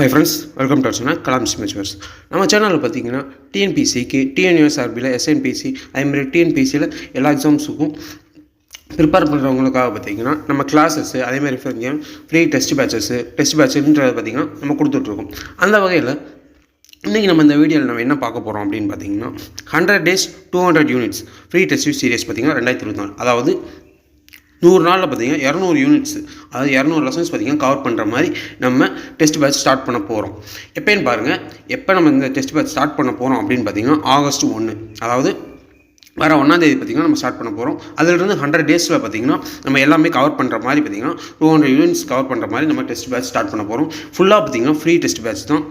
Hi friends welcome to channel Kalam சிமேச்சுவர்ஸ் நம்ம சேனலில் பார்த்தீங்கன்னா டிஎன்பிசிக்கு டிஎன்யூஎஸ்ஆர்பியில் எஸ்என்பிசி அதேமாதிரி டிஎன்பிசியில் எல்லா எக்ஸாம்ஸுக்கும் ப்ரிப்பேர் பண்ணுறவங்களுக்காக பார்த்தீங்கன்னா நம்ம கிளாஸஸ் அதேமாதிரி ஃப்ரீ டெஸ்ட் பேச்சஸ்ஸு டெஸ்ட் பேட்சுன்றதை பார்த்தீங்கன்னா நம்ம கொடுத்துட்ருக்கோம். அந்த வகையில் இன்றைக்கி நம்ம இந்த வீடியோவில் நம்ம என்ன பார்க்க போகிறோம் அப்படின்னு பார்த்தீங்கன்னா hundred days two hundred units free test series பார்த்தீங்கன்னா ரெண்டாயிரத்தி இருபத்தி நாலு. அதாவது நூறு நாளில் பார்த்தீங்கன்னா இரநூறு யூனிட்ஸ் அதாவது இரநூறு லெசன்ஸ் பார்த்தீங்கன்னா கவர் பண்ணுற மாதிரி நம்ம டெஸ்ட் பேட்ச் ஸ்டார்ட் பண்ண போகிறோம் எப்போன்னு பாருங்கள் எப்போ நம்ம இந்த டெஸ்ட் பேட்ச் ஸ்டார்ட் பண்ண போகிறோம் அப்படின்னு பார்த்திங்கன்னா ஆகஸ்ட் ஒன்று அதாவது வர ஒன்றாந்தேதி பார்த்திங்கன்னா நம்ம ஸ்டார்ட் பண்ண போகிறோம் அதிலிருந்து ஹண்ட்ரட் டேஸில் பார்த்திங்கன்னா நம்ம எல்லாமே கவர் பண்ணுற மாதிரி பார்த்திங்கன்னா டூ ஹண்ட்ரட் யூனிட்ஸ் கவர் பண்ணுற மாதிரி நம்ம டெஸ்ட் பேட்ச் ஸ்டார்ட் பண்ண போகிறோம் ஃபுல்லாக பார்த்திங்கன்னா ஃப்ரீ டெஸ்ட் பேட்ச் தான்.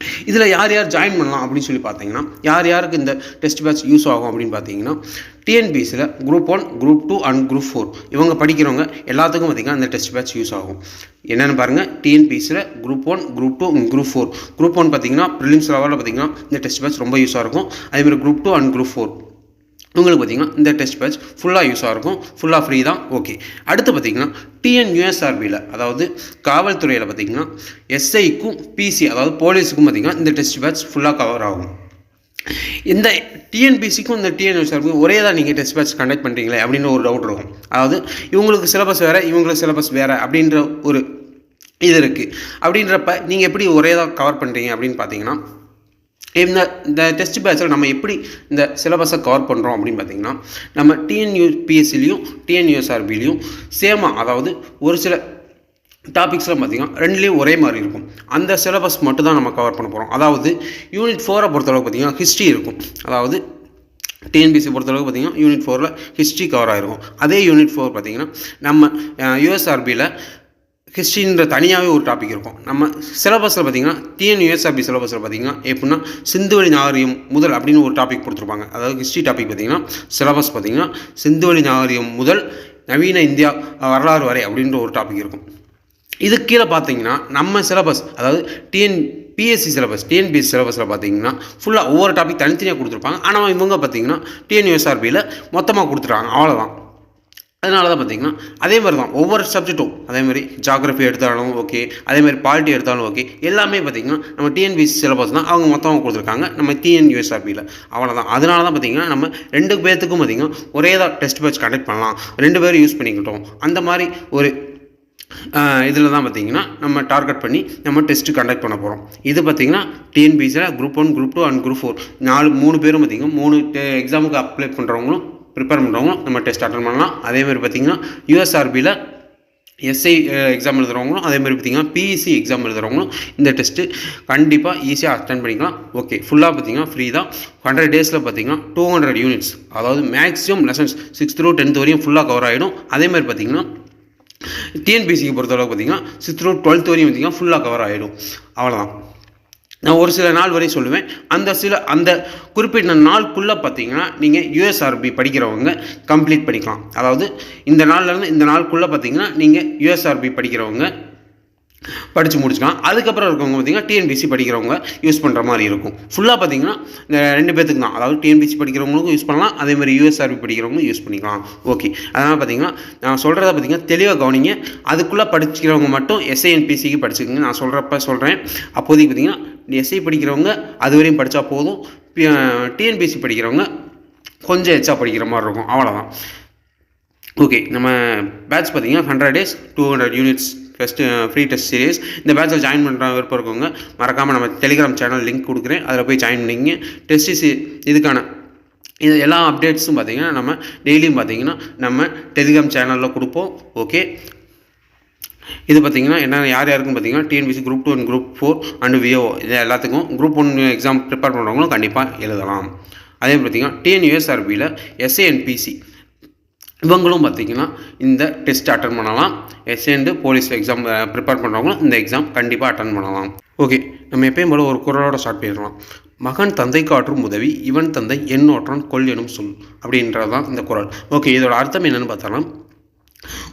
இதில் யார் யார் ஜாயின் பண்ணலாம் அப்படின்னு சொல்லி பார்த்தீங்கன்னா யார் யாருக்கு இந்த டெஸ்ட் பேட்ச் யூஸ் ஆகும் அப்படின்னு பார்த்தீங்கன்னா டிஎன்பிஎஸ்சியில் group one group two and group four இவங்க படிக்கிறவங்க எல்லாத்துக்கும் பார்த்திங்கன்னா இந்த டெஸ்ட் பேட்ச் யூஸ் ஆகும். என்னென்னு பாருங்கள் டிஎன்பிஎஸ்சியில் group one group two group four group one பார்த்தீங்கன்னா ப்ரிலிம்ஸ் லெவலில் பார்த்தீங்கன்னா இந்த டெஸ்ட் பேட்ச் ரொம்ப யூஸாக இருக்கும். அதேமாதிரி group two and group four உங்களுக்கு பார்த்தீங்கன்னா இந்த டெஸ்ட் பேட்ச் ஃபுல்லாக யூஸாக இருக்கும். ஃபுல்லாக ஃப்ரீ தான். ஓகே அடுத்து பார்த்தீங்கன்னா டிஎன்யூஎஸ்ஆர்பியில் அதாவது காவல்துறையில் பார்த்தீங்கன்னா எஸ்ஐக்கும் பிசி அதாவது போலீஸுக்கும் பார்த்திங்கன்னா இந்த டெஸ்ட் பேட்ச் ஃபுல்லாக கவர் ஆகும். இந்த டிஎன்பிசிக்கும் இந்த டிஎன்யூஎஸ்ஆர்பிக்கும் ஒரே தான் நீங்கள் டெஸ்ட் பேட்ச் கண்டக்ட் பண்ணுறீங்களே அப்படின்னு ஒரு டவுட் இருக்கும். அதாவது இவங்களுக்கு சிலபஸ் வேறு இவங்களுக்கு சிலபஸ் வேறு அப்படின்ற ஒரு இது இருக்குது அப்படின்றப்ப நீங்கள் எப்படி ஒரே தான் கவர் பண்ணுறீங்க அப்படின்னு பார்த்தீங்கன்னா இந்த இந்த டெஸ்ட் பேட்சில் நம்ம எப்படி இந்த சிலபஸை கவர் பண்ணுறோம் அப்படின்னு பார்த்தீங்கன்னா நம்ம டிஎன்யூபிஎஸ்சிலையும் டிஎன்யூஎஸ்ஆர்பிலையும் சேமாக அதாவது ஒரு சில டாபிக்ஸ்லாம் பார்த்திங்கன்னா ரெண்டுலேயும் ஒரே மாதிரி இருக்கும். அந்த சிலபஸ் மட்டும் தான் நம்ம கவர் பண்ண போகிறோம் அதாவது யூனிட் ஃபோரை பொறுத்தளவுக்கு பார்த்திங்கன்னா ஹிஸ்ட்ரி இருக்கும். அதாவது டிஎன்பிசி பொறுத்தளவுக்கு பார்த்திங்கன்னா யூனிட் ஃபோரில் ஹிஸ்ட்ரி கவர் ஆகிருக்கும் அதே யூனிட் ஃபோர் பார்த்திங்கன்னா நம்ம யூஎஸ்ஆர்பியில் ஹிஸ்ட்ரின்ற தனியாகவே ஒரு டாபிக் இருக்கும். நம்ம சிலபஸில் பார்த்தீங்கன்னா டிஎன்யூஎஸ்ஆர்பி சிலபஸில் பார்த்தீங்கன்னா எப்படின்னா சிந்துவெளி நாகரிகம் முதல் அப்படின்னு ஒரு டாபிக் கொடுத்துருப்பாங்க. அதாவது ஹிஸ்ட்ரி டாபிக் பார்த்தீங்கன்னா சிலபஸ் பார்த்திங்கன்னா சிந்துவெளி நாகரிகம் முதல் நவீன இந்தியா வரலாறு வரை அப்படின்ற ஒரு டாபிக் இருக்கும். இது கீழே பார்த்தீங்கன்னா நம்ம சிலபஸ் அதாவது டிஎன் பிஎஸ்சி சிலபஸ் டிஎன்பிஎஸ்சி சிலபஸில் பார்த்தீங்கன்னா ஃபுல்லாக ஒவ்வொரு டாபிக் தனித்தனியாக கொடுத்துருப்பாங்க. ஆனால் இவங்க பார்த்தீங்கன்னா டிஎன்யூஎஸ்ஆர்பியில் மொத்தமாக கொடுத்துருக்காங்க அவ்வளோதான் அதனால தான் பார்த்தீங்கன்னா அதே மாதிரி தான் ஒவ்வொரு சப்ஜெக்ட்டும் அதேமாதிரி ஜாகிரஃபி எடுத்தாலும் ஓகே அதேமாதிரி பாலிட்டி எடுத்தாலும் ஓகே எல்லாமே பார்த்திங்கன்னா நம்ம டிஎன்பிசி சிலபஸ் தான் அவங்க மொத்தமாக கொடுத்துருக்காங்க. நம்ம டிஎன்யூஎஸ்ஆர்பியில் அவ்வளோதான் அதனால தான் பார்த்திங்கன்னா நம்ம ரெண்டு பேர்த்துக்கும் பார்த்திங்கன்னா ஒரே தான் டெஸ்ட் பேட்ச் கண்டக்ட் பண்ணலாம். ரெண்டு பேரும் யூஸ் பண்ணிக்கிட்டோம். அந்த மாதிரி ஒரு இதில் தான் பார்த்தீங்கன்னா நம்ம டார்கெட் பண்ணி நம்ம டெஸ்ட்டு கண்டக்ட் பண்ண போகிறோம் இது பார்த்திங்கன்னா டிஎன்பிசியில் group one group two and group four நாலு மூணு பேரும் பார்த்திங்கன்னா மூணு எக்ஸாமுக்கு அப்ளை பண்ணுறவங்களும் ப்ரிப்பேர் பண்ணுறவங்களும் நம்ம டெஸ்ட் அட்டன் பண்ணலாம். அதேமாதிரி பார்த்திங்கன்னா யூஎஸ்ஆர்பியில் எஸ்ஐ எக்ஸாம் எழுதுகிறவங்களும் அதேமாதிரி பார்த்திங்கன்னா பிஇசி எக்ஸாம் எழுதுகிறவங்களும் இந்த டெஸ்ட்டு கண்டிப்பாக ஈஸியாக அட்டன் பண்ணிக்கலாம். ஓகே ஃபுல்லாக பார்த்திங்கன்னா ஃப்ரீ தான். ஹண்ட்ரட் டேஸில் பார்த்திங்கன்னா டூ ஹண்ட்ரட் யூனிட்ஸ் அதாவது maximum lessons sixth to tenth வரையும் ஃபுல்லாக கவர் ஆகிடும் அதேமாதிரி பார்த்திங்கன்னா டிஎன்பிசிக்கு பொறுத்தளவுக்கு பார்த்திங்கன்னா சிக்ஸ்த் டு டுவெல்த் வரையும் பார்த்திங்கன்னா ஃபுல்லாக கவர் ஆகிடும் அவ்வளோதான் நான் ஒரு சில நாள் வரையும் சொல்லுவேன். அந்த சில அந்த குறிப்பிட்ட நாளுக்குள்ளே பார்த்தீங்கன்னா நீங்கள் யூஎஸ்ஆர்பி படிக்கிறவங்க கம்ப்ளீட் பண்ணிக்கலாம். அதாவது இந்த நாள்லேருந்து இந்த நாளுக்குள்ளே பார்த்தீங்கன்னா நீங்கள் யூஎஸ்ஆர்பி படிக்கிறவங்க படித்து முடிச்சுக்கலாம். அதுக்கப்புறம் இருக்கவங்க பார்த்திங்கன்னா டிஎன்பிசி படிக்கிறவங்க யூஸ் பண்ணுற மாதிரி இருக்கும். ஃபுல்லாக பார்த்தீங்கன்னா இந்த ரெண்டு பேர்த்துக்கு தான். அதாவது டிஎன்பிசி படிக்கிறவங்களுக்கும் யூஸ் பண்ணலாம். அதேமாதிரி யூஎஸ்ஆர்பி படிக்கிறவங்களும் யூஸ் பண்ணிக்கலாம். ஓகே அதனால் பார்த்தீங்கன்னா நான் சொல்கிறத பார்த்தீங்கன்னா தெளிவாக கவனிங்க. அதுக்குள்ளே படிக்கிறவங்க மட்டும் எஸ்ஐஎன்பிசிக்கு படிச்சுக்கோங்க. நான் சொல்கிறப்ப சொல்கிறேன் அப்போதைக்கு பார்த்தீங்கன்னா எஸ்ஐ படிக்கிறவங்க அது வரையும் படித்தா போதும். டிஎன்பிசி படிக்கிறவங்க கொஞ்சம் எச்சா படிக்கிற மாதிரி இருக்கும். அவ்வளோதான் ஓகே நம்ம பேட்ச் பார்த்தீங்கன்னா hundred days two hundred units first free test series இந்த பேட்சில் ஜாயின் பண்ணுற விருப்பம் இருக்கவங்க மறக்காமல் நம்ம டெலிகிராம் சேனல் லிங்க் கொடுக்குறேன். அதில் போய் ஜாயின் பண்ணிங்க. டெஸ்ட் சி இதுக்கான இது எல்லா அப்டேட்ஸும் பார்த்தீங்கன்னா நம்ம டெய்லியும் பார்த்தீங்கன்னா நம்ம டெலிகிராம் சேனலில் கொடுப்போம். ஓகே இது பார்த்தீங்கன்னா என்ன யார் யாருக்கும் பார்த்தீங்கன்னா TNPSC group two and group four and VO இது எல்லாத்துக்கும் குரூப் ஒன் எக்ஸாம் ப்ரிப்பேர் பண்ணுறவங்களும் கண்டிப்பாக எழுதலாம். அதே பார்த்தீங்கன்னா டிஎன்யூஎஸ்ஆர்பியில் எஸ்ஏஎன்பிசி இவங்களும் பார்த்திங்கன்னா இந்த டெஸ்ட் அட்டன் பண்ணலாம். எஸ்ஏண்டு போலீஸ் எக்ஸாம் ப்ரிப்பேர் பண்ணுறவங்களும் இந்த எக்ஸாம் கண்டிப்பாக அட்டன் பண்ணலாம். ஓகே நம்ம எப்பயும் போல ஒரு குரலோட ஸ்டார்ட் பண்ணிடலாம். மகன் தந்தை காற்றும் உதவி இவன் தந்தை எண்ணோற்றான் கொல் எனும் சொல் அப்படின்றது தான் இந்த குரல். ஓகே இதோட அர்த்தம் என்னென்னு பார்த்தோன்னா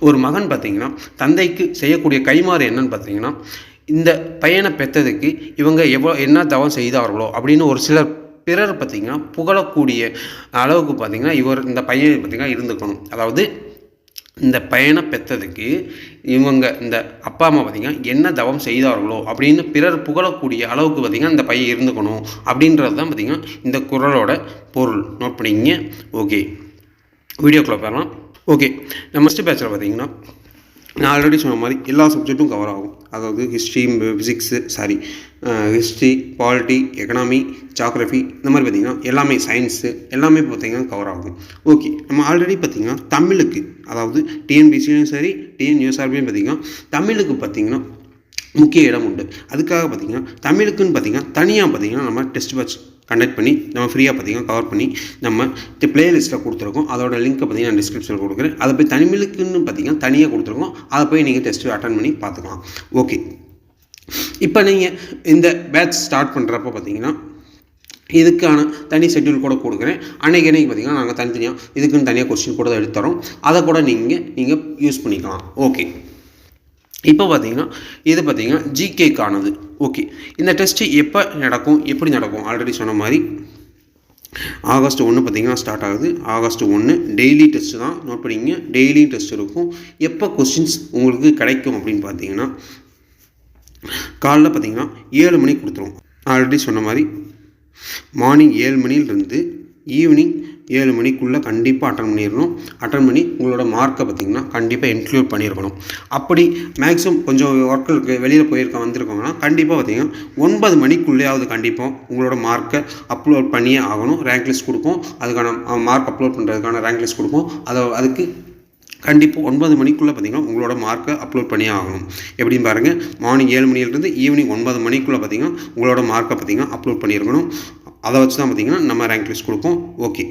ஒரு மகன் பார்த்திங்கன்னா தந்தைக்கு செய்யக்கூடிய கைமாறு என்னன்னு பார்த்தீங்கன்னா இந்த பையனை பெற்றதுக்கு இவங்க எவ்வளோ என்ன தவம் செய்தார்களோ அப்படின்னு ஒரு சிலர் பிறர் பார்த்திங்கன்னா புகழக்கூடிய அளவுக்கு பார்த்திங்கன்னா இவர் இந்த பையன் பார்த்திங்கன்னா இருந்துக்கணும். அதாவது இந்த பையனை பெற்றதுக்கு இவங்க இந்த அப்பா அம்மா பார்த்திங்கன்னா என்ன தவம் செய்தார்களோ அப்படின்னு பிறர் புகழக்கூடிய அளவுக்கு பார்த்திங்கன்னா இந்த பையன் இருந்துக்கணும் அப்படின்றது தான் பார்த்திங்கன்னா இந்த குரலோட பொருள். நோட் பண்ணிக்கிங்க. ஓகே வீடியோக்குள்ளே போகலாம் ஓகே நம்ம ஃபஸ்ட்டு பேச்சில் பார்த்திங்கன்னா நான் ஆல்ரெடி சொன்ன மாதிரி எல்லா சப்ஜெக்ட்டும் கவர் ஆகும். அதாவது history physics sorry history polity economy geography இந்த மாதிரி பார்த்திங்கன்னா எல்லாமே சயின்ஸு எல்லாமே பார்த்திங்கன்னா கவர் ஆகும். ஓகே நம்ம ஆல்ரெடி பார்த்திங்கன்னா தமிழுக்கு அதாவது டிஎன்பிசியும் சரி டிஎன்யூஎஸ்ஆர்பியும் பார்த்திங்கன்னா தமிழுக்கு பார்த்திங்கன்னா முக்கிய இடம் உண்டு. அதுக்காக பார்த்திங்கன்னா தமிழுக்குன்னு பார்த்திங்கன்னா தனியாக பார்த்திங்கன்னா நம்ம டெஸ்ட் பேட்ச் கண்டக்ட் பண்ணி நம்ம ஃப்ரீயாக பார்த்தீங்கன்னா கவர் பண்ணி நம்ம பிளேலிஸ்ட்டில் கொடுத்துருக்கோம். அதோட லிங்க்கை பார்த்தீங்கன்னா டிஸ்கிரிப்ஷனில் கொடுக்குறேன். அதை போய் தமிழுக்குன்னு பார்த்தீங்கன்னா தனியாக கொடுத்துருக்கோம். அதை போய் நீங்கள் டெஸ்ட்டு அட்டன் பண்ணி பார்த்துக்கலாம் ஓகே இப்போ நீங்கள் இந்த பேட்ச் ஸ்டார்ட் பண்ணுறப்ப பார்த்தீங்கன்னா இதுக்கான தனி ஷெட்யூல் கூட கொடுக்குறேன். அன்றைக்கி அன்றைக்கி பார்த்தீங்கன்னா நாங்கள் தனித்தனியாக இதுக்குன்னு தனியாக கொஸ்டின் கூட எடுத்துறோம் அதை கூட நீங்கள் நீங்கள் யூஸ் பண்ணிக்கலாம். ஓகே இப்போ பார்த்தீங்கன்னா இது பார்த்தீங்கன்னா ஜிகேக்கானது ஓகே இந்த டெஸ்ட்டு எப்போ நடக்கும் எப்படி நடக்கும்? ஆல்ரெடி சொன்ன மாதிரி ஆகஸ்ட் ஒன்று பார்த்தீங்கன்னா ஸ்டார்ட் ஆகுது. ஆகஸ்ட் ஒன்று டெய்லி டெஸ்ட்டு தான். நோட் பண்ணிங்க டெய்லி டெஸ்ட் இருக்கும். எப்போ கொஸ்டின்ஸ் உங்களுக்கு கிடைக்கும் அப்படின்னு பார்த்தீங்கன்னா காலைல பார்த்தீங்கன்னா ஏழு மணிக்கு கொடுத்துருவோம் ஆல்ரெடி சொன்ன மாதிரி மார்னிங் ஏழு மணிலிருந்து ஈவினிங் ஏழு மணிக்குள்ளே கண்டிப்பாக அட்டன் பண்ணிடணும். அட்டன் பண்ணி உங்களோட மார்க்கை பார்த்திங்கன்னா கண்டிப்பாக இன்க்ளூட் பண்ணியிருக்கணும். அப்படி மேக்ஸிமம் கொஞ்சம் ஒர்க்கு வெளியில் போயிருக்க வந்திருக்கோங்கன்னா கண்டிப்பாக பார்த்திங்கன்னா ஒன்பது மணிக்குள்ளேயாவது கண்டிப்பாக உங்களோட மார்க்கை அப்லோட் பண்ணியே ஆகணும். ரேங்க் லிஸ்ட் கொடுப்போம். அதுக்கான மார்க் அப்லோட் பண்ணுறதுக்கான ரேங்க் லிஸ்ட் கொடுப்போம். அதை அதுக்கு கண்டிப்பாக ஒன்பது மணிக்குள்ளே பார்த்தீங்கன்னா உங்களோட மார்க்கை அப்லோட் பண்ணியே ஆகணும். எப்படின்னு பாருங்கள் மார்னிங் ஏழு மணிலேருந்து ஈவினிங் ஒன்பது மணிக்குள்ளே பார்த்தீங்கன்னா உங்களோட மார்க்கை பார்த்தீங்கன்னா அப்லோட் பண்ணியிருக்கணும். அதை வச்சு தான் பார்த்தீங்கன்னா நம்ம ரேங்க் லிஸ்ட் கொடுப்போம். ஓகே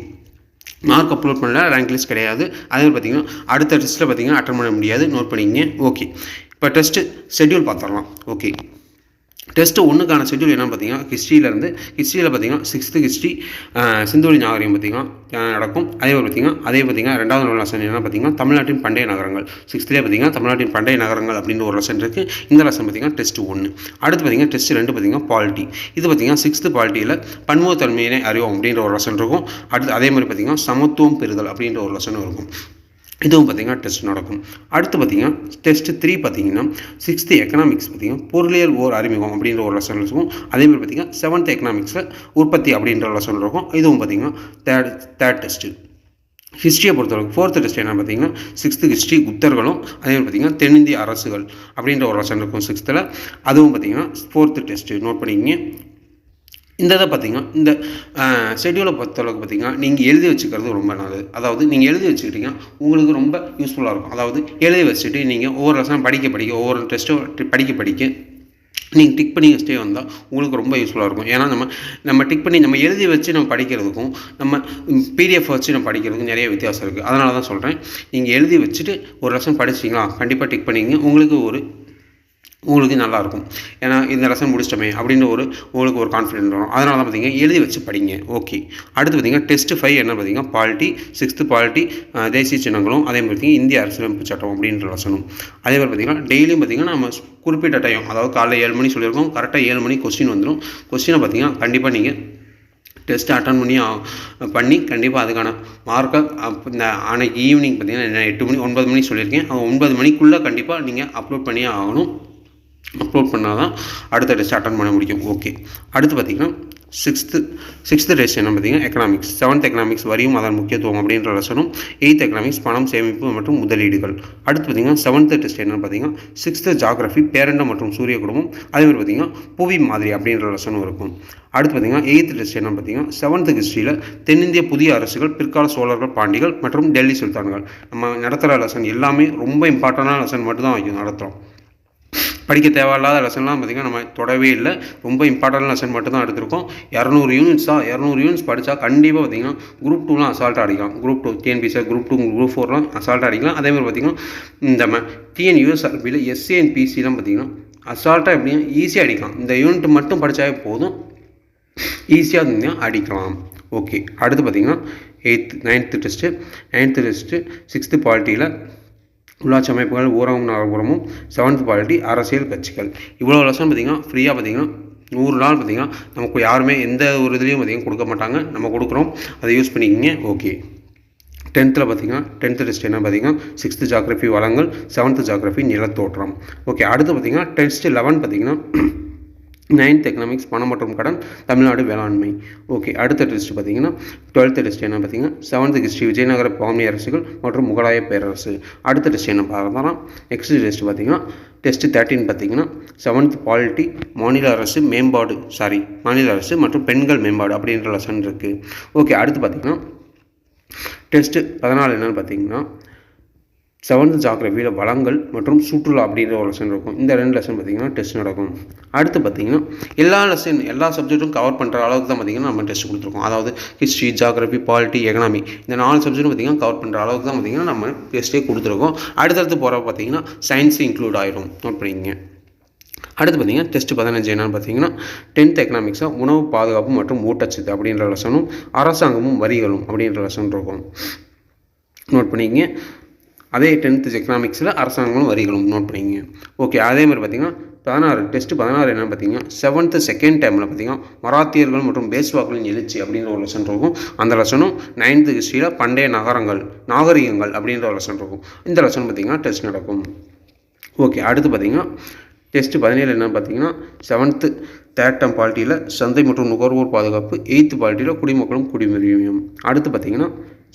மார்க் அப்லோட் பண்ணல ரேங்க் லிஸ்ட் கிடையாது. அதே பார்த்தீங்கன்னா அடுத்த டெஸ்ட்டில் பார்த்தீங்கன்னா அட்டன் பண்ண முடியாது. நோட் பண்ணிங்க ஓகே இப்போ டெஸ்ட்டு ஷெட்யூல் பார்த்துடலாம். ஓகே டெஸ்ட்டு ஒன்றுக்கான ஷெட்யூல் என்னென்னு பார்த்தீங்கன்னா ஹிஸ்ட்ரியிலேருந்து ஹிஸ்ட்ரியில் பார்த்தீங்கன்னா சிக்ஸ்த்து ஹிஸ்ட்ரி சிந்துவெளி நாகரிகம் பார்த்தீங்கன்னா நடக்கும். அதே மாதிரி பார்த்தீங்கன்னா அதே பார்த்தீங்கன்னா ரெண்டாவது நாள் லெசன் என்ன பார்த்தீங்கன்னா தமிழ்நாட்டின் பண்டைய நகரங்கள். சிக்ஸ்த்துலேயே பார்த்தீங்கன்னா தமிழ்நாட்டின் பண்டைய நகரங்கள் அப்படின்னு ஒரு லெசன் இருக்குது இந்த லெசன் பார்த்தீங்கன்னா டெஸ்ட் ஒன்று அடுத்து பார்த்தீங்கன்னா டெஸ்ட் ரெண்டு பார்த்தீங்கன்னா பாலிட்டி இது பார்த்தீங்கன்னா சிக்ஸ்த்து பாலிட்டியில் பன்முகத்தன்மையினை அறிவோம் அப்படின்ற ஒரு லெசன் இருக்கும். அடுத்து அதே மாதிரி பார்த்தீங்கன்னா சமத்துவம் பெறுதல் அப்படின்ற ஒரு லெசனும் இருக்கும். இதுவும் பார்த்திங்கன்னா டெஸ்ட் நடக்கும். அடுத்து பார்த்திங்கன்னா டெஸ்ட் த்ரீ பார்த்திங்கன்னா சிக்ஸ்த்து எக்கனாமிக்ஸ் பார்த்திங்கன்னா பொருளியல் ஓர் அறிமுகம் அப்படின்ற ஒரு லெசன் இருக்கும். அதேமாதிரி பார்த்திங்கன்னா செவன்த் எக்கனாமிக்ஸில் உற்பத்தி அப்படின்ற லெசன் இருக்கும். இதுவும் பார்த்திங்கன்னா தேர்ட் தேர்ட் டெஸ்ட்டு ஹிஸ்ட்ரியை பொறுத்தளவுக்கு ஃபோர்த்து டெஸ்ட் என்ன பார்த்தீங்கன்னா சிக்ஸ்த்து ஹிஸ்ட்ரி குப்தர்களும் அதேமாதிரி பார்த்தீங்கன்னா தென்னிந்திய அரசுகள் அப்படின்ற ஒரு லெசன் இருக்கும் சிக்ஸ்த்தில் அதுவும் பார்த்தீங்கன்னா ஃபோர்த்து டெஸ்ட்டு நோட் பண்ணிக்கிங்க. இந்த இதை பார்த்தீங்கன்னா இந்த ஷெட்யூலை பொறுத்தளவுக்கு பார்த்தீங்கன்னா நீங்கள் எழுதி வச்சுக்கிறது ரொம்ப நல்லது. அதாவது நீங்கள் எழுதி வச்சுக்கிட்டீங்கன்னா உங்களுக்கு ரொம்ப யூஸ்ஃபுல்லாக இருக்கும். அதாவது எழுதி வச்சுட்டு நீங்கள் ஒவ்வொரு லெசனும் படிக்க படிக்க ஒவ்வொரு டெஸ்ட்டும் படிக்க படிக்க நீங்கள் டிக் பண்ணி வச்சுட்டே வந்தால் உங்களுக்கு ரொம்ப யூஸ்ஃபுல்லாக இருக்கும். ஏன்னா நம்ம நம்ம டிக் பண்ணி நம்ம எழுதி வச்சு நம்ம படிக்கிறதுக்கும் நம்ம பிடிஎஃப் வச்சு நம்ம படிக்கிறதுக்கும் நிறைய வித்தியாசம் இருக்குது அதனால தான் சொல்கிறேன் நீங்கள் எழுதி வச்சுட்டு ஒரு லெசன் படிச்சிங்களா கண்டிப்பாக டிக் பண்ணிங்க உங்களுக்கு ஒரு உங்களுக்கு நல்லாயிருக்கும். ஏன்னா இந்த லெசன் முடிச்சிட்டோமே அப்படின்னு ஒரு உங்களுக்கு ஒரு கான்ஃபிடென்ட் வரும். அதனால தான் பார்த்தீங்கன்னா எழுதி வச்சு படிங்க. ஓகே அடுத்து பார்த்தீங்கன்னா டெஸ்ட் ஃபைவ் என்ன பார்த்தீங்கன்னா பாலிட்டி சிக்ஸ்த்து பாலிட்டி தேசிய சின்னங்களும் அதே மாதிரி இந்திய அரசியலமைப்பு சட்டம் அப்படின்ற லெசனும் அதே மாதிரி பார்த்தீங்கன்னா டெய்லியும் பார்த்தீங்கன்னா நம்ம குறிப்பிட்ட டைம் அதாவது காலைல ஏழு மணி சொல்லியிருக்கோம் கரெக்டாக ஏழு மணி கொஸ்டின் வந்துடும் கொஸ்டினை பார்த்தீங்கன்னா கண்டிப்பாக நீங்கள் டெஸ்ட் அட்டன் பண்ணி பண்ணி கண்டிப்பாக அதுக்கான மார்க்கை இந்த அன்னைக்கு ஈவினிங் பார்த்தீங்கன்னா எட்டு மணி ஒன்பது மணி சொல்லியிருக்கேன். ஒன்பது மணிக்குள்ளே கண்டிப்பாக நீங்கள் அப்லோட் பண்ணியே ஆகணும். அப்லோட் பண்ணால் தான் அடுத்த டெஸ்ட் அட்டன் பண்ண முடியும். ஓகே அடுத்து பார்த்திங்கன்னா சிக்ஸ்த்து சிக்ஸ்த்து டெஸ்ட் என்ன பார்த்தீங்கன்னா எக்கனாமிக்ஸ் செவன்த் எக்கனாமிக்ஸ் வரியும் அதன் முக்கியத்துவம் அப்படின்ற லெசனும் எயித் எக்கனாமிக்ஸ் பணம் சேமிப்பு மற்றும் முதலீடுகள். அடுத்து பார்த்தீங்கன்னா செவன்த்து டெஸ்ட் என்னென்னு பார்த்தீங்கன்னா சிக்ஸ்த்து ஜாகிரஃபி பேரண்டம் மற்றும் சூரிய குடும்பம் அதேமாதிரி பார்த்திங்கன்னா பார்த்தீங்கன்னா புவி மாதிரி அப்படின்ற லெசனும் இருக்கும். அடுத்து பார்த்தீங்கன்னா எயித்து டெஸ்ட் என்ன பார்த்தீங்கன்னா செவன்த்து ஹிஸ்ட்ரியில் தென்னிந்திய புதிய அரசுகள் பிற்கால சோழர்கள் பாண்டிகள் மற்றும் டெல்லி சுல்தான்கள். நம்ம நடத்துகிற லெசன் எல்லாமே ரொம்ப இம்பார்ட்டண்டான லெசன் மட்டும் தான் வைக்கும் நடத்துகிறோம் படிக்க தேவையில்லாத லெசன்லாம் பார்த்திங்கன்னா நம்ம தொடவே இல்லை. ரொம்ப இம்பார்ட்டன்ட் லெசன் மட்டும் தான் எடுத்திருக்கோம். இரநூறு யூனிட்ஸாக இரநூறு யூனிட்ஸ் படித்தா கண்டிப்பாக பார்த்திங்கன்னா குரூப் டூலாம் அசால்ட்டாக அடிக்கலாம். குரூப் டூ டிஎன்பிசியாக குரூப் டூ குரூப் ஃபோர்லாம் அசால்ட்டாக அடிக்கலாம். அதேமாதிரி பார்த்திங்கன்னா இந்த டிஎன் யூஎஸ்ஆர்பியில் எஸ்ஏஎன்பிசிலாம் பார்த்திங்கன்னா அசால்ட்டாக எப்படின்னா ஈஸியாக அடிக்கலாம். இந்த யூனிட் மட்டும் படித்தாவே போதும். ஈஸியாக இருந்தீங்கன்னா அடிக்கலாம். ஓகே அடுத்து பார்த்திங்கன்னா eighth ninth test ninth test sixth குவாலிட்டியில் உள்ளாட்சி அமைப்புகள் ஊரகம் நகர்ப்புறமும் செவன்த் பாலிட்டி அரசியல் கட்சிகள். இவ்வளோ லெசன் பார்த்திங்கன்னா ஃப்ரீயாக பார்த்திங்கன்னா நூறு நாள் பார்த்திங்கன்னா நமக்கு யாருமே எந்த ஒரு இதுலேயும் பார்த்திங்கன்னா கொடுக்க மாட்டாங்க. நம்ம கொடுக்குறோம். அதை யூஸ் பண்ணிக்கிங்க. ஓகே டென்த்தில் பார்த்தீங்கன்னா டென்த்து டெஸ்ட் என்ன பார்த்தீங்கன்னா சிக்ஸ்த்து ஜாகிரஃபி வளங்கள் செவன்த்து ஜாகிரஃபி நிலத்தோற்றம். ஓகே அடுத்து பார்த்தீங்கன்னா டென்த்து லெவன் பார்த்தீங்கன்னா நைன்த் எக்கனாமிக்ஸ் பணம் மற்றும் கடன் தமிழ்நாடு வேளாண்மை ஓகே அடுத்த டெஸ்ட் பார்த்தீங்கன்னா டுவெல்த்து டெஸ்ட் என்ன பார்த்தீங்கன்னா செவன்த்து ஹிஸ்ட்ரி விஜயநகர பாமி அரசுகள் மற்றும் முகலாய பேரரசு. அடுத்த டெஸ்ட் என்ன பார்த்தோம்னா நெக்ஸ்ட் டெஸ்ட் பார்த்தீங்கன்னா டெஸ்ட் தேர்ட்டின் பார்த்தீங்கன்னா செவன்த் பாலிட்டி மாநில அரசு மேம்பாடு சாரி மாநில அரசு மற்றும் பெண்கள் மேம்பாடு அப்படின்ற லெசன் இருக்குது ஓகே அடுத்து பார்த்தீங்கன்னா டெஸ்ட்டு பதினாலு என்னென்னு பார்த்தீங்கன்னா செவன்த் ஜாகிரபியில் வளங்கள் மற்றும் சுற்றுலா அப்படின்ற ஒரு லெசன் இருக்கும். இந்த ரெண்டு லெசன் பார்த்தீங்கன்னா டெஸ்ட் நடக்கும். அடுத்து பார்த்தீங்கன்னா எல்லா லெசன் எல்லா சப்ஜெக்ட்டும் கவர் பண்ணுற அளவுக்கு தான் பார்த்தீங்கன்னா நம்ம டெஸ்ட் கொடுத்துருக்கோம். அதாவது ஹிஸ்ட்ரி ஜாகிரபி பாலிட்டி எக்கனாமி இந்த நாலு சப்ஜெக்ட்டும் பார்த்தீங்கன்னா கவர் பண்ணுற அளவுக்கு தான் பார்த்திங்கன்னா நம்ம டெஸ்ட்டே கொடுத்துருக்கோம். அடுத்தடுத்து போகிற பார்த்தீங்கன்னா சயின்ஸ் இன்க்ளூட் ஆயிரும். நோட் பண்ணிக்கங்க. அடுத்து பார்த்தீங்கன்னா டெஸ்ட் பதினஞ்சு என்னென்னு பார்த்தீங்கன்னா டென்த் எக்கனாமிக்ஸாக உணவு பாதுகாப்பு மற்றும் ஊட்டச்சத்து அப்படின்ற லெசனும் அரசாங்கமும் வரிகளும் அப்படின்ற லெசன் இருக்கும். நோட் பண்ணிக்கங்க. அதே டென்த்து எக்கனாமிக்ஸில் அரசாங்கங்களும் வரிகளும் நோட் பண்ணிங்க. ஓகே அதே மாதிரி பார்த்தீங்கன்னா பதினாறு டெஸ்ட்டு பதினாறு என்னன்னு பார்த்தீங்கன்னா செவன்த்து செகண்ட் டைமில் பார்த்தீங்கன்னா மராத்தியர்கள் மற்றும் பேஸ்வாக்களின் எழுச்சி அப்படின்ற ஒரு லெசன் இருக்கும். அந்த லெசனும் நைன்த்து ஹிஸ்ட்ரியில் பண்டைய நகரங்கள் நாகரிகங்கள் அப்படின்ற ஒரு லெசன் இருக்கும். இந்த லெசன் பார்த்தீங்கன்னா டெஸ்ட் நடக்கும். ஓகே அடுத்து பார்த்தீங்கன்னா டெஸ்ட்டு பதினேழு என்னன்னு பார்த்தீங்கன்னா செவன்த்து தேர்ட் டேம் பாலிட்டியில் சந்தை மற்றும் நுகர்வோர் பாதுகாப்பு எயித்து பாலிட்டியில் குடிமக்களும் குடியுரிமையும். அடுத்து பார்த்தீங்கன்னா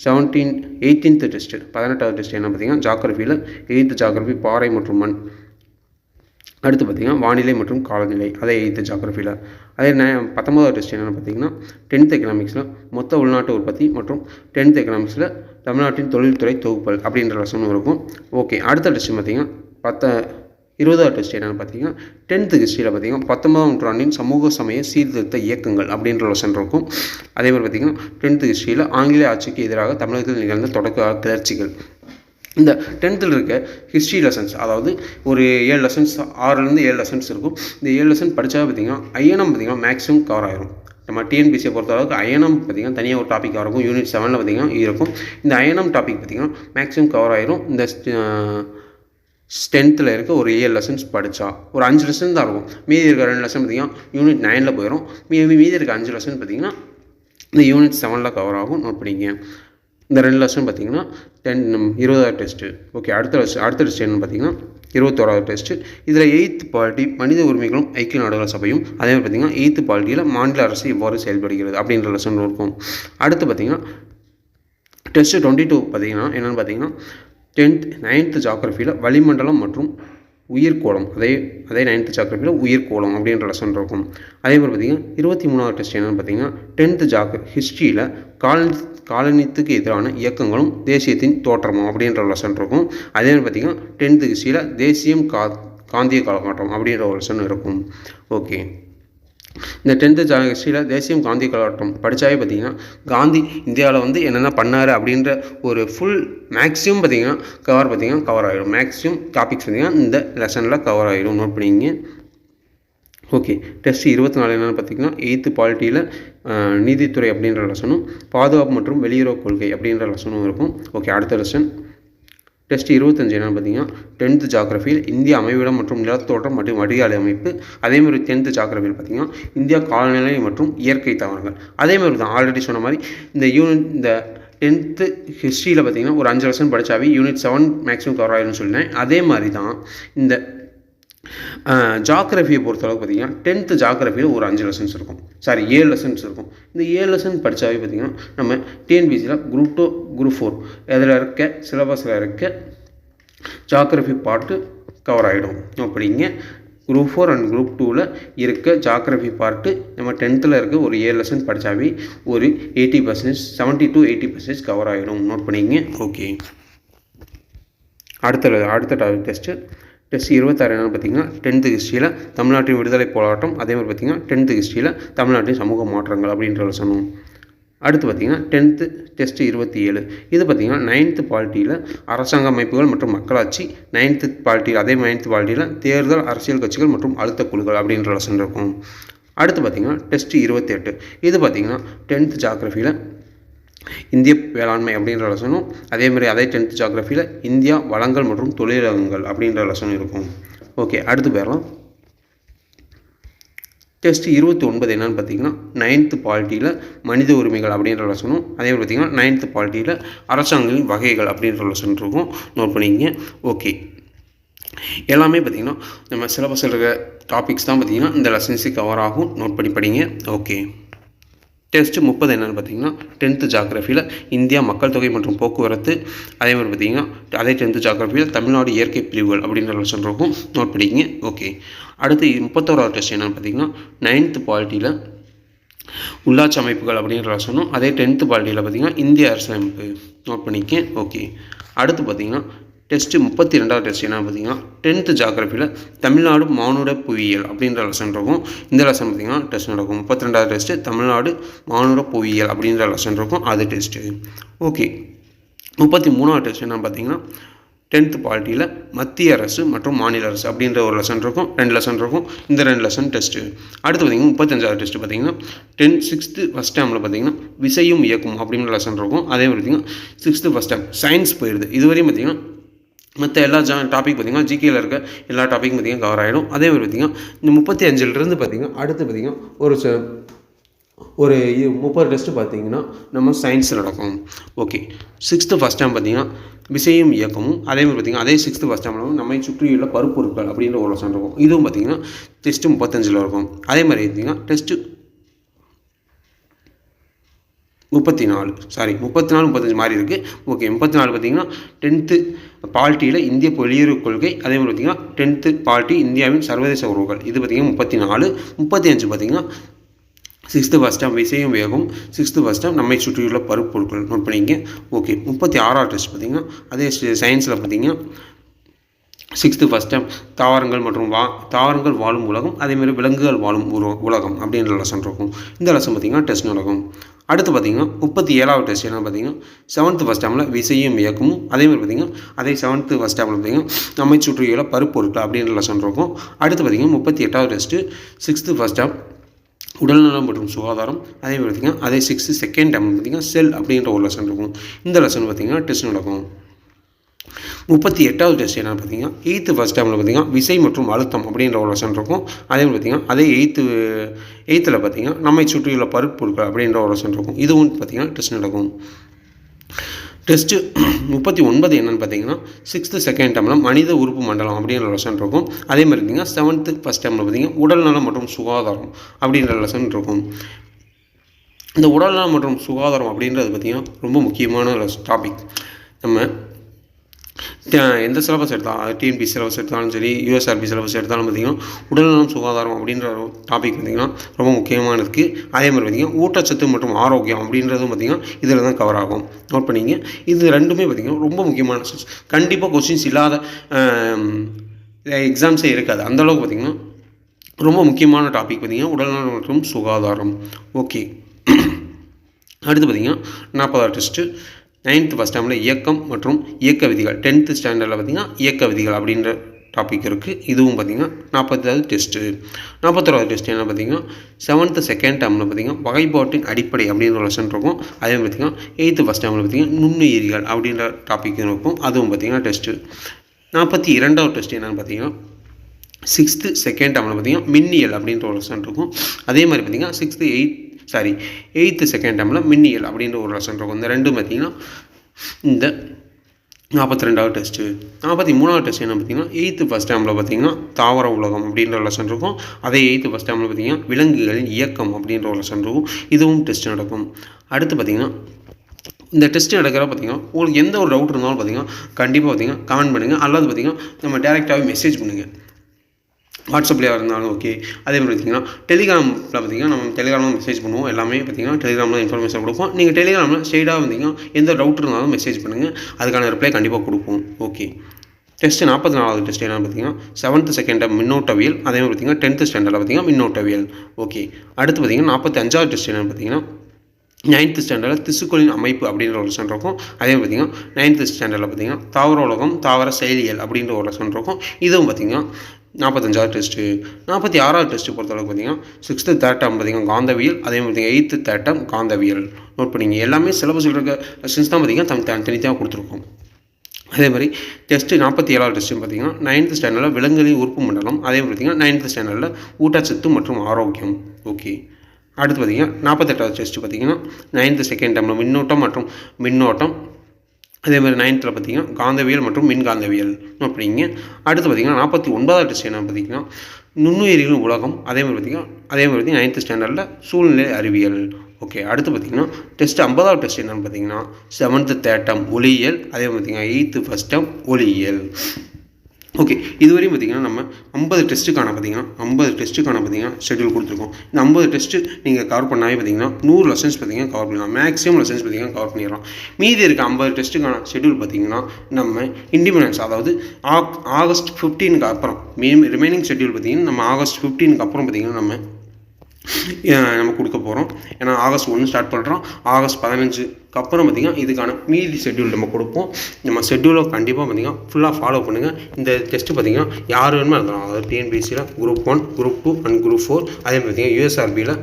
செவன்டீன் எயிட்டீன்த்து டெஸ்ட்டு பதினெட்டாவது டெஸ்ட் என்ன பார்த்தீங்கன்னா ஜாகிரபியில் எயித்து ஜாகிரபி பாறை மற்றும் மண். அடுத்து பார்த்தீங்கன்னா வானிலை மற்றும் காலநிலை அதே எயித்து ஜாகிரபியில் அதே ந பத்தொன்பதாவது டெஸ்ட் என்னென்னு பார்த்தீங்கன்னா டென்த் எக்கனாமிக்ஸில் மொத்த உள்நாட்டு உற்பத்தி மற்றும் டென்த் எக்கனாமிக்ஸில் தமிழ்நாட்டின் தொழில்துறை தொகுப்பல் அப்படின்ற லெசனும் இருக்கும். ஓகே அடுத்த டெஸ்ட் பார்த்தீங்கன்னா பத்த இருபதாவது டெஸ்ட் என்னென்னு பார்த்தீங்கன்னா டென்த்து ஹிஸ்ட்ரியில் பார்த்தீங்கன்னா பத்தொன்பதாம் நூற்றாண்டின் சமூக சமய சீர்திருத்த இயக்கங்கள் அப்படின்ற லெசன் இருக்கும். அதே மாதிரி பார்த்தீங்கன்னா டென்த்து ஹிஸ்ட்ரியில் ஆங்கிலேய ஆட்சிக்கு எதிராக தமிழகத்தில் நிகழ்ந்த தொடக்க கிளர்ச்சிகள். இந்த டென்த்தில் இருக்க ஹிஸ்ட்ரி லெசன்ஸ் அதாவது ஒரு ஏழு லெசன்ஸ் ஆறுலேருந்து ஏழு லெசன்ஸ் இருக்கும். இந்த ஏழு லெசன் படித்தா பார்த்தீங்கன்னா ஐஎன்எம் பார்த்தீங்கன்னா மேக்ஸிமம் கவர் ஆகிரும் நம்ம டிஎன்பிசியை பொறுத்த அளவுக்கு அயனம் பார்த்திங்கன்னா தனியாக ஒரு டாப்பிக்காக இருக்கும். யூனிட் செவனில் பார்த்திங்கன்னா இருக்கும். இந்த அயனம் டாபிக் பார்த்திங்கன்னா மேக்ஸிமம் கவர் ஆயிரும். இந்த ஸ்டென்த்தில் இருக்க ஒரு ஏழு லெசன்ஸ் படித்தா ஒரு அஞ்சு லெசன் தான் இருக்கும். மீதி இருக்க ரெண்டு லெசன் பார்த்திங்கன்னா யூனிட் நைனில் போயிடும் மீ மீதி இருக்க அஞ்சு லெசன் பார்த்திங்கன்னா இந்த யூனிட் செவனில் கவர் ஆகும். நோட் பண்ணிக்க இந்த ரெண்டு லெசன் பார்த்திங்கன்னா டென் இருபதாவது டெஸ்ட்டு ஓகே அடுத்த லெஸ் அடுத்த டெஸ்ட் என்னென்னு பார்த்தீங்கன்னா இருபத்தோராவது டெஸ்ட்டு இதில் எயித்து பாலிட்டி மனித உரிமைகளும் ஐக்கிய நாடுகள் சபையும் அதே மாதிரி பார்த்திங்கன்னா எயித்து பாலிட்டியில் மாநில அரசு எவ்வாறு செயல்படுகிறது அப்படின்ற லெசன் இருக்கும். அடுத்து பார்த்திங்கன்னா டெஸ்ட்டு டுவெண்ட்டி டூ பார்த்தீங்கன்னா என்னென்னு பார்த்தீங்கன்னா டென்த் நைன்த்து ஜாக்ரஃபியில் வளிமண்டலம் மற்றும் உயிர்கோளம். அதே அதே நைன்த்து ஜாக்ரஃபியில் உயிர்கோளம் அப்படின்ற லெசன் இருக்கும் அதே மாதிரி பார்த்தீங்கன்னா இருபத்தி மூணாவது டெஸ்ட் என்னென்னு பார்த்தீங்கன்னா டென்த்து ஜாக் ஹிஸ்ட்ரியில் காலனி காலனித்துக்கு எதிரான இயக்கங்களும் தேசியத்தின் தோற்றமும் அப்படின்ற லெசன் இருக்கும் அதே மாதிரி பார்த்திங்கன்னா டென்த்து ஹிஸ்ட்ரியில் தேசியம் கா காந்திய காலகட்டம் அப்படின்ற ஒரு லெசன் இருக்கும். ஓகே இந்த டென்த்து ஜா ஹிஸ்ட்ரியில் தேசியம் காந்தி கலாட்டம் படித்தாவே பார்த்தீங்கன்னா காந்தி இந்தியாவில் வந்து என்னென்ன பண்ணார் அப்படின்ற ஒரு ஃபுல் மேக்ஸிமம் பார்த்தீங்கன்னா கவர் பார்த்தீங்கன்னா கவர் ஆகிடும் மேக்ஸிமம் டாபிக்ஸ் பார்த்தீங்கன்னா இந்த லெசனில் கவர் ஆகிடும் நோட் பண்ணிங்க. ஓகே டெஸ்ட் இருபத்தி நாலு என்னென்னு பார்த்தீங்கன்னா எயித்து பாலிட்டியில் நீதித்துறை அப்படின்ற லெசனும் பாதுகாப்பு மற்றும் வெளியுறவு கொள்கை அப்படின்ற லெசனும் இருக்கும். ஓகே அடுத்த லெசன் டெஸ்ட் இருபத்தஞ்சு என்னென்னு பார்த்தீங்கன்னா டென்த்து ஜாகிரஃபியில் இந்திய அமைவிடம் மற்றும் நிலத்தோட்டம் மற்றும் வடிகால் அமைப்பு அதே மாதிரி டென்த்து ஜாகிரஃபியில் பார்த்தீங்கன்னா இந்தியா காலநிலை மற்றும் இயற்கை தாவரங்கள் அதே மாதிரி தான் ஆல்ரெடி சொன்ன மாதிரி இந்த யூனிட் இந்த டென்த்து ஹிஸ்ட்ரியில் பார்த்தீங்கன்னா ஒரு அஞ்சு வருஷம் படித்தாவே யூனிட் செவன் மேக்ஸிமம் கவர் ஆகிடும்னு சொல்லினேன். அதே மாதிரி தான் இந்த ஜாகிரஃபியை பொறுத்தளவுக்கு பார்த்தீங்கன்னா டென்த்து ஜாகிரஃபியில் ஒரு அஞ்சு லெசன்ஸ் இருக்கும். சாரி ஏழு லெசன்ஸ் இருக்கும். இந்த ஏழு லெசன் படித்தாவே பார்த்தீங்கன்னா நம்ம டிஎன்பிசியில் குரூப் டூ குரூப் ஃபோர் இதில் இருக்க சிலபஸில் இருக்க ஜாகிரஃபி பார்ட்டு கவர் ஆகிடும் அப்படிங்க குரூப் ஃபோர் அண்ட் குரூப் டூவில் இருக்க ஜாகிரஃபி பார்ட்டு நம்ம டென்த்தில் இருக்க ஒரு ஏழு லெசன் படித்தாவே ஒரு eighty percentage seventy to eighty percentage cover ஆகிடும் நோட் பண்ணிங்க. ஓகே அடுத்த அடுத்த டெஸ்ட்டு டெஸ்ட் இருபத்தாறு என்னென்னு பார்த்தீங்கன்னா டென்த்து ஹிஸ்ட்ரியில் தமிழ்நாட்டின் விடுதலை போராட்டம் அதே மாதிரி பார்த்தீங்கன்னா டென்த்து ஹிஸ்ட்ரியில் தமிழ்நாட்டின் சமூக மாற்றங்கள் அப்படின்ற சொன்னோம். அடுத்து பார்த்தீங்கன்னா டென்த்து டெஸ்ட் இருபத்தி ஏழு இது பார்த்தீங்கன்னா நைன்த்து பாலிட்டியில் அரசாங்க அமைப்புகள் மற்றும் மக்களாட்சி நைன்த்து பாலிட்டியில் அதே நைன்த்து பாலிட்டியில் தேர்தல் அரசியல் கட்சிகள் மற்றும் அழுத்த குழுக்கள் அப்படின்ற லெசன் இருக்கும். அடுத்து பார்த்தீங்கன்னா டெஸ்ட் இருபத்தி எட்டு இது பார்த்தீங்கன்னா டென்த்து ஜாகிரஃபியில் இந்திய வேளாண்மை அப்படின்ற லெசனும் அதே மாதிரி அதே டென்த் ஜாகிரஃபியில் இந்தியா வளங்கள் மற்றும் தொழிலகங்கள் அப்படின்ற லெசன் இருக்கும். ஓகே அடுத்து போயிடலாம். டெஸ்ட் இருபத்தி ஒன்பது என்னன்னு பார்த்தீங்கன்னா நைன்த்து பாலிட்டியில் மனித உரிமைகள் அப்படின்ற லெசனும் அதே மாதிரி பார்த்தீங்கன்னா நைன்த்து பாலிட்டியில் அரசாங்கங்களின் வகைகள் அப்படின்ற லெசன் இருக்கும். நோட் பண்ணிக்கங்க. ஓகே. எல்லாமே பார்த்திங்கன்னா நம்ம சிலபஸில் இருக்க டாபிக்ஸ் தான் பார்த்திங்கன்னா இந்த லெசன்ஸு கவர் ஆகும். நோட் பண்ணி படிங்க. ஓகே. டெஸ்ட்டு முப்பது என்னென்னு பார்த்தீங்கன்னா டென்த்து ஜாகிரஃபியில் இந்தியா மக்கள் தொகை மற்றும் போக்குவரத்து அதே மாதிரி பார்த்தீங்கன்னா அதே டென்த்து ஜாகிரஃபியில் தமிழ்நாடு இயற்கை பிரிவுகள் அப்படின்ற லெசன் இருக்கும். நோட் பண்ணிக்கிங்க. ஓகே அடுத்து முப்பத்தோராவது டெஸ்ட் என்னென்னு பார்த்தீங்கன்னா நைன்த்து பாலிட்டியில் உள்ளாட்சி அமைப்புகள் அப்படின்ற சொன்னோம் அதே டென்த்து பாலிட்டியில் பார்த்தீங்கன்னா இந்திய அரசமைப்பு நோட் பண்ணிக்க ஓகே அடுத்து பார்த்தீங்கன்னா டெஸ்ட்டு முப்பத்தி ரெண்டாவது டெஸ்ட் என்ன பார்த்தீங்கன்னா டென்த்து ஜாகிரஃபியில் தமிழ்நாடு மானுட புவியியல் அப்படின்ற லெசன் இருக்கும். இந்த லெசன் பார்த்திங்கன்னா டெஸ்ட் நடக்கும். முப்பத்தி ரெண்டாவது டெஸ்ட்டு தமிழ்நாடு மானுட புவியியல் அப்படின்ற லெசன் இருக்கும். அது டெஸ்ட்டு ஓகே முப்பத்தி மூணாவது டெஸ்ட் என்ன பார்த்தீங்கன்னா டென்த்து பாலிட்டியில் மத்திய அரசு மற்றும் மாநில அரசு அப்படின்ற ஒரு லெசன் இருக்கும். ரெண்டு லெசன் இருக்கும். இந்த ரெண்டு லெசன் டெஸ்ட்டு அடுத்து பார்த்தீங்கன்னா முப்பத்தஞ்சாவது டெஸ்ட்டு பார்த்தீங்கன்னா டென் சிக்ஸ்த்து ஃபஸ்ட் டேமில் பார்த்தீங்கன்னா விசையும் இயக்கும் அப்படின்ற லெசன் இருக்கும். அதே மாதிரி பார்த்தீங்கன்னா சிக்ஸ்த்து ஃபஸ்ட் டைம் சயின்ஸ் போயிடுது இதுவரையும் பார்த்தீங்கன்னா மற்ற எல்லா ஜா டாபிக் பார்த்திங்கன்னா ஜிகேயில் இருக்க எல்லா டாப்பிக்கும் பார்த்திங்கன்னா கவர் ஆகிடும் அதே மாதிரி பார்த்திங்கன்னா இந்த முப்பத்தி அஞ்சுலேருந்து பார்த்திங்கன்னா அடுத்து பார்த்திங்கன்னா ஒரு ச ஒரு முப்பது டெஸ்ட்டு பார்த்தீங்கன்னா நம்ம சயின்ஸில் நடக்கும். ஓகே சிக்ஸ்த்து ஃபஸ்ட் டைம் பார்த்தீங்கன்னா விசையும் இயக்கமும் அதே மாதிரி பார்த்தீங்கன்னா அதே சிக்ஸ்த்து ஃபஸ்ட் டைம் நம்மை சுற்றியுள்ள பருப்பொருட்கள் அப்படின்ற ஒரு லட்சம் இருக்கும் இதுவும் பார்த்தீங்கன்னா டெஸ்ட்டு முப்பத்தஞ்சில் இருக்கும். அதே மாதிரி பார்த்தீங்கன்னா டெஸ்ட்டு முப்பத்தி நாலு சாரி முப்பத்தி நாலு முப்பத்தஞ்சு மாதிரி இருக்குது ஓகே முப்பத்தி நாலு பார்த்தீங்கன்னா டென்த்து பால்ட்டியில் இந்திய வெளியுறவு கொள்கை அதே மாதிரி பார்த்தீங்கன்னா டென்த்து பால்ட்டி இந்தியாவின் சர்வதேச உறவுகள். இது பார்த்தீங்கன்னா முப்பத்தி நாலு முப்பத்தி அஞ்சு பார்த்தீங்கன்னா சிக்ஸ்த்து ஃபஸ்ட் டைம் விசையும் வேகம் சிக்ஸ்த்து ஃபஸ்ட் டைம் நம்மை சுற்றியுள்ள பருப்பொருட்கள். நோட் பண்ணிங்க ஓகே முப்பத்தி ஆறாவது டெஸ்ட் பார்த்தீங்கன்னா அதே சயின்ஸில் பார்த்தீங்கன்னா சிக்ஸ்த்து ஃபஸ்ட் டைம் தாவரங்கள் மற்றும் வா தாவரங்கள் வாழும் உலகம் அதேமாதிரி விலங்குகள் வாழும் உரு உலகம் அப்படின்ற லெசன் இருக்கும். இந்த லெசன் பார்த்திங்கன்னா டெஸ்ட் நடக்கும். அடுத்து பார்த்திங்கன்னா முப்பத்தி ஏழாவது டெஸ்ட் என்ன பார்த்தீங்கன்னா செவன்த்து ஃபஸ்ட் டைமில் விசையும் இயக்கமும் அதேமாதிரி பார்த்திங்கன்னா அதே செவன்த்து ஃபஸ்ட் டைமில் பார்த்திங்கன்னா நம்மை சுற்றியுள்ள பருப்பொருட்கள் அப்படின்ற லெசன் இருக்கும். அடுத்து பார்த்திங்கன்னா முப்பத்தி எட்டாவது டெஸ்ட்டு சிக்ஸ்த்து ஃபஸ்ட் டைம் உடல்நலம் மற்றும் சுகாதாரம் அதே மாதிரி பார்த்திங்கன்னா அதே சிக்ஸ்த்து செகண்ட் டைம் பார்த்திங்கன்னா செல் அப்படின்ற ஒரு லெசன் இருக்கும். இந்த லெசன் பார்த்திங்கன்னா டெஸ்ட் நடக்கும். முப்பத்தி எட்டாவது டெஸ்ட் என்ன பார்த்தீங்கன்னா எயித்து ஃபஸ்ட் டைமில் பார்த்தீங்கன்னா விசை மற்றும் அழுத்தம் அப்படின்ற ஒரு லெசன் இருக்கும். அதே மாதிரி பார்த்தீங்கன்னா அதே எயித்து எயித்தில் பார்த்தீங்கன்னா நம்மை சுற்றியுள்ள பருப்பொருட்கள் அப்படின்ற ஒரு லெசன் இருக்கும். இதுவும் பார்த்தீங்கன்னா டெஸ்ட் நடக்கும். டெஸ்ட்டு முப்பத்தி ஒன்பது என்னென்னு பார்த்தீங்கன்னா சிக்ஸ்த்து செகண்ட் டைமில் மனித உறுப்பு மண்டலம் அப்படின்ற லெசன் இருக்கும். அதே மாதிரி பார்த்தீங்கன்னா செவன்த்து ஃபஸ்ட் டைமில் பார்த்தீங்கன்னா உடல்நலம் மற்றும் சுகாதாரம் அப்படின்ற லெசன் இருக்கும். இந்த உடல்நலம் மற்றும் சுகாதாரம் அப்படின்றது பார்த்திங்கன்னா ரொம்ப முக்கியமான டாபிக் நம்ம எந்த சிலபஸ் எடுத்தாலும் டிஎன்பி சிலபஸ் எடுத்தாலும் சரி யூஎஸ்ஆர்பி சிலபஸ் எடுத்தாலும் பார்த்திங்கன்னா உடல்நலம் சுகாதாரம் அப்படின்ற டாபிக் பார்த்திங்கன்னா ரொம்ப முக்கியமானதுக்கு அதே மாதிரி பார்த்திங்கன்னா ஊட்டச்சத்து மற்றும் ஆரோக்கியம் அப்படின்றதும் பார்த்திங்கன்னா இதில் தான் கவர் ஆகும். நோட் பண்ணிங்க. இது ரெண்டுமே பார்த்திங்கன்னா ரொம்ப முக்கியமான கண்டிப்பாக கொஸ்டின்ஸ் இல்லாத எக்ஸாம்ஸே இருக்காது. அந்தளவுக்கு பார்த்திங்கன்னா ரொம்ப முக்கியமான டாபிக் பார்த்திங்கன்னா உடல்நலம் மற்றும் சுகாதாரம். ஓகே அடுத்து பார்த்தீங்கன்னா நாற்பதாவது டெஸ்ட்டு நைன்த்து ஃபஸ்ட் டைமில் இயக்கம் மற்றும் இயக்க விதிகள். டென்த்து ஸ்டாண்டர்டில் பார்த்தீங்கன்னா இயக்க விதிகள் அப்படின்ற டாபிக் இருக்குது இதுவும் பார்த்தீங்கன்னா நாற்பத்தாவது டெஸ்ட்டு நாற்பத்தோராவது டெஸ்ட் என்ன பார்த்தீங்கன்னா செவன்த்து செகண்ட் டேமில் பார்த்தீங்கன்னா வகைப்பாட்டின் அடிப்படை அப்படின்ற லெசன் இருக்கும். அதே மாதிரி பார்த்தீங்கன்னா எயித்து ஃபஸ்ட் டேர்மில் பார்த்தீங்கன்னா நுண்ணுயிரிகள் அப்படின்ற டாபிக் இருக்கும். அதுவும் பார்த்தீங்கன்னா டெஸ்ட்டு நாற்பத்தி இரண்டாவது டெஸ்ட் என்னென்னு பார்த்தீங்கன்னா சிக்ஸ்த்து செகண்ட் டேமில் பார்த்தீங்கன்னா மின்னியல் அப்படின்ற ஒரு லெசன் இருக்கும். அதே மாதிரி பார்த்தீங்கன்னா sixth eight sorry eighth second டேர்மில் மின்னியல் அப்படின்ற ஒரு லெசன் இருக்கும். இந்த ரெண்டும் பார்த்தீங்கன்னா இந்த நாற்பத்தி ரெண்டாவது டெஸ்ட்டு நாற்பத்தி மூணாவது டெஸ்ட் என்ன பார்த்தீங்கன்னா எயித்து ஃபஸ்ட் டைமில் பார்த்தீங்கன்னா தாவர உலகம் அப்படின்ற லெசன் இருக்கும். அதே எயித்து ஃபஸ்ட் டைமில் பார்த்தீங்கன்னா விலங்குகளின் இயக்கம் அப்படின்ற ஒரு லெசன் இருக்கும். இதுவும் டெஸ்ட் நடக்கும். அடுத்து பார்த்தீங்கன்னா இந்த டெஸ்ட் நடக்கிற பார்த்தீங்கன்னா உங்களுக்கு எந்த ஒரு டவுட் இருந்தாலும் பார்த்தீங்கன்னா கண்டிப்பாக பார்த்தீங்கன்னா கமெண்ட் பண்ணுங்கள் அல்லது பார்த்தீங்கன்னா நம்ம டேரெக்டாகவே மெசேஜ் பண்ணுங்கள் வாட்ஸ்அப்லேயே இருந்தாலும் ஓகே அதே மாதிரி பார்த்தீங்கன்னா டெலிகிராமில் பார்த்தீங்கன்னா நம்ம டெலிகிராமில் மெசேஜ் பண்ணுவோம். எல்லாமே பார்த்தீங்கன்னா டெலிகிராமில் இன்ஃபர்மேஷன் கொடுப்போம். நீங்கள் டெலிகிராமில் ஸ்ட்ரெயிட்டாக வந்தீங்கன்னா எந்த டவுட் இருந்தாலும் மெசேஜ் பண்ணுங்கள் அதுக்கான ரிப்ளை கண்டிப்பாக கொடுப்போம். ஓகே டெஸ்ட் நாற்பத்தி நாலாவது டெஸ்ட் என்ன பார்த்தீங்கன்னா செவன்த்து செகண்டை மின்னோட்டவியல். அதே மாதிரி பார்த்தீங்கன்னா டென்த்து ஸ்டாண்டர்டில் பார்த்தீங்கன்னா மின்னோட்டவியல். ஓகே அடுத்து பார்த்தீங்கன்னா நாற்பத்தி அஞ்சாவது டெஸ்ட் என்னன்னு பார்த்தீங்கன்னா நைன்த்து ஸ்டாண்டர்டில் திசுக்களின் அமைப்பு அப்படின்ற ஒரு லெசன் இருக்கும். அதே மாதிரி பார்த்தீங்கன்னா நைன்த்து ஸ்டாண்டர்டில் பார்த்தீங்கன்னா தாவர உலகம் தாவர செயலியல் அப்படின்ற ஒரு லெசன் இருக்கும். இதுவும் பார்த்தீங்கன்னா நாற்பத்தஞ்சாவது டெஸ்ட்டு நாற்பத்தி ஆறாவது டெஸ்ட்டு பொறுத்தளவுக்கு பார்த்தீங்கன்னா சிக்ஸ்த்து தேர்ட்டம் பார்த்தீங்கன்னா காந்தவியல் அதே மாதிரி பார்த்தீங்கன்னா தேர்ட் தேர்ட்டம் காந்தவியல். நோட் பண்ணிங்க. எல்லாமே சிலபஸில் இருக்க லெசன்ஸ் தான் பார்த்தீங்கன்னா தனி தனி தனித்தனியாக கொடுத்துருக்கோம். அதே மாதிரி டெஸ்ட்டு நாற்பத்தி ஏழாவது டெஸ்ட்டு பார்த்தீங்கன்னா நைன்த் ஸ்டாண்டர்டில் விலங்குகளின் உறுப்பு மண்டலம் அதே மாதிரி பார்த்தீங்கன்னா நைன்த் ஸ்டாண்டர்டில் ஊட்டச்சத்து மற்றும் ஆரோக்கியம். ஓகே அடுத்து பார்த்தீங்கன்னா நாற்பத்தெட்டாவது டெஸ்ட்டு பார்த்தீங்கன்னா நைன்த்து செகண்ட் டைமில் மின்னோட்டம் மற்றும் மின்னோட்டம் அதே மாதிரி நைன்த்தில் பார்த்தீங்கன்னா காந்தவியல் மற்றும் மின்காந்தவியல் அப்படிங்க. அடுத்து பார்த்தீங்கன்னா நாற்பத்தி ஒன்பதாவது டெஸ்ட் என்ன பார்த்தீங்கன்னா நுண்ணுயிரிகளின் உலகம் அதே மாதிரி பார்த்தீங்கன்னா அதே மாதிரி பார்த்தீங்கன்னா நைன்த்து ஸ்டாண்டர்டில் சூழ்நிலை அறிவியல். ஓகே அடுத்து பார்த்தீங்கன்னா டெஸ்ட் ஐம்பதாவது டெஸ்ட் என்னன்னு பார்த்திங்கன்னா செவன்த்து தேட்டம் ஒளியியல் அதே மாதிரி பார்த்தீங்கன்னா எயித்து ஃபஸ்ட் ஒளியியல். ஓகே இதுவரையும் பார்த்தீங்கன்னா நம்ம ஐம்பது டெஸ்ட்டுக்கான பார்த்தீங்கன்னா ஐம்பது டெஸ்ட்டுக்கான பார்த்தீங்கன்னா ஷெட்யூல் கொடுத்துருக்கோம். இந்த ஐம்பது டெஸ்ட்டு நீங்கள் கவர் பண்ணாவே பார்த்தீங்கன்னா நூறு லெசன்ஸ் பார்த்தீங்கன்னா கவர் பண்ணலாம் மேக்ஸிமம் லெசன்ஸ் பார்த்தீங்கன்னா கவர் பண்ணிடலாம். மீதி இருக்க ஐம்பது டெஸ்ட்டுக்கான ஷெட்யூல் பார்த்தீங்கன்னா நம்ம இண்டிபெண்டன்ஸ் அதாவது ஆக் ஆகஸ்ட் ஃபிஃப்டீனுக்கு அப்புறம் மீ ரிமைனிங் ஷெட்யூல் பார்த்தீங்கன்னா நம்ம ஆகஸ்ட் ஃபிஃப்டீனுக்கு அப்புறம் பார்த்தீங்கன்னா நம்ம நம்ம கொடுக்க போகிறோம் ஏன்னா ஆகஸ்ட் ஒன்று ஸ்டார்ட் பண்ணுறோம் ஆகஸ்ட் பதினஞ்சுக்கு அப்புறம் பார்த்திங்கன்னா இதுக்கான மீதி ஷெட்யூல் நம்ம கொடுப்போம். நம்ம ஷெட்யூலை கண்டிப்பாக பார்த்திங்கன்னா ஃபுல்லாக ஃபாலோ பண்ணுங்கள் இந்த டெஸ்ட்டு பார்த்திங்கன்னா யார் வேணுமோ எழுதலாம். அதாவது டிஎன்பிசியில் group one group two and group four அதே மாதிரி பார்த்திங்கன்னா யூஎஸ்ஆர்பியில்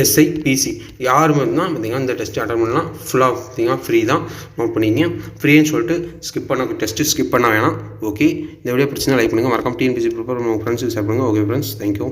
எஸ்ஐ பிசி யாருமே இருந்தால் பார்த்தீங்கன்னா இந்த டெஸ்ட் அட்டன் பண்ணலாம். ஃபுல்லாக பார்த்தீங்கன்னா ஃப்ரீ தான். நோட் பண்ணிங்க ஃப்ரீன்னு சொல்லிட்டு ஸ்கிப் பண்ண டெஸ்ட்டு ஸ்கிப் பண்ண வேணாம். ஓகே இந்த வீடியோ பிரச்சனை லைக் பண்ணுங்கள் மறக்காம டிஎன்பிசி ப்ரிப்பேர் உங்கள் ஃப்ரெண்ட்ஸுக்கு ஷேர் பண்ணுங்கள் ஓகே ஃப்ரெண்ட்ஸ் தேங்க்யூ